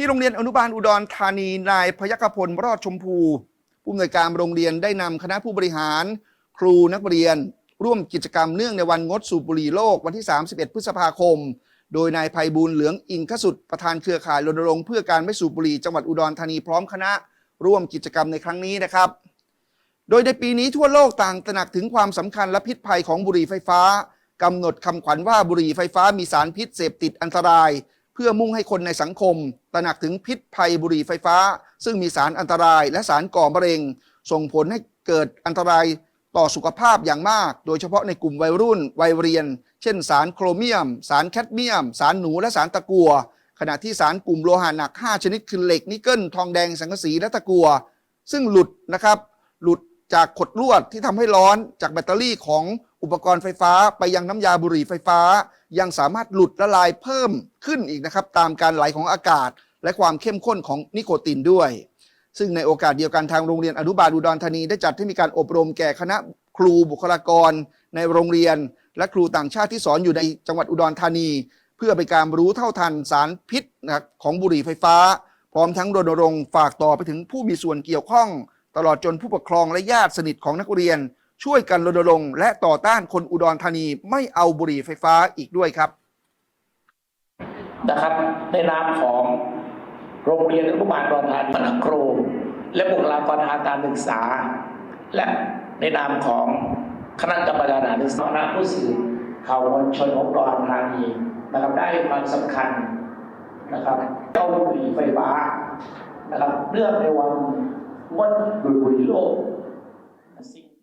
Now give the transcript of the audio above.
ที่โรงเรียนอนุบาลอุดรธานีนายพยัคฆพลรอดชมพูผู้อำนวยการโรงเรียนได้นำคณะผู้บริหาร ครูนักเรียน ร่วมกิจกรรมเนื่องในวันงดสูบบุหรี่โลกวันที่ 31 พฤษภาคม โดยนายภัยบูลเหลืองอิงคสุดประธานเครือข่ายรณรงค์เพื่อการไม่สูบบุหรี่จังหวัดอุดรธานีพร้อมคณะร่วมกิจกรรมในครั้งนี้นะครับ โดยในปีนี้ทั่วโลกต่างตระหนักถึงความสำคัญและพิษภัยของบุหรี่ไฟฟ้ากำหนดคำขวัญว่าบุหรี่ไฟฟ้ามีสารพิษเสพติดอันตราย พื่อมุ่งให้คนในสังคม ตระหนักถึงพิษภัยบุหรี่ไฟฟ้า ซึ่งมีสารอันตรายและสารก่อมะเร็ง ส่งผลให้เกิดอันตรายต่อสุขภาพอย่างมาก โดยเฉพาะในกลุ่มวัยรุ่น วัยเรียน เช่น สารโครเมียม สารแคดเมียม สารหนูและสารตะกัว ขณะที่สารกลุ่มโลหะหนัก 5 ชนิดคือเหล็กนิกเกิลทองแดงสังกะสีและตะกัว ซึ่งหลุดนะครับหลุดจากขดลวดที่ทำให้ร้อนจากแบตเตอรี่ของ อุปกรณ์ไฟฟ้าไปยังน้ำยาบุหรี่ไฟฟ้า ยังสามารถหลุดละลายเพิ่มขึ้นอีกนะครับ ตามการไหลของอากาศ และความเข้มข้นของนิโคตินด้วย ซึ่งในโอกาสเดียวกันทางโรงเรียนอนุบาลอุดรธานีได้จัดให้มีการอบรมแก่คณะครูบุคลากร ในโรงเรียน และครูต่างชาติที่สอนอยู่ในจังหวัดอุดรธานี เพื่อเป็นการรู้เท่าทันสารพิษนะของบุหรี่ไฟฟ้า พร้อมทั้งรณรงค์ฝากต่อไปถึงผู้มีส่วนเกี่ยวข้อง ตลอดจนผู้ปกครองและญาติสนิทของนักเรียน ช่วยกันรณรงค์และต่อต้านคนอุดรธานีไม่เอาบุหรี่ไฟฟ้าอีกด้วยครับนะครับในนามของโรงเรียนอนุบาลรอนทานคณะครู และบุคลากรทางการศึกษา และในนามของคณะกรรมการอาหารศึกษาคณะผู้สื่อข่าวมวลชนของอุดรธานีนะครับได้ให้ความสำคัญนะครับเอาบุหรี่ไฟฟ้านะครับเนื่องในวันงดดูดบุหรี่โลก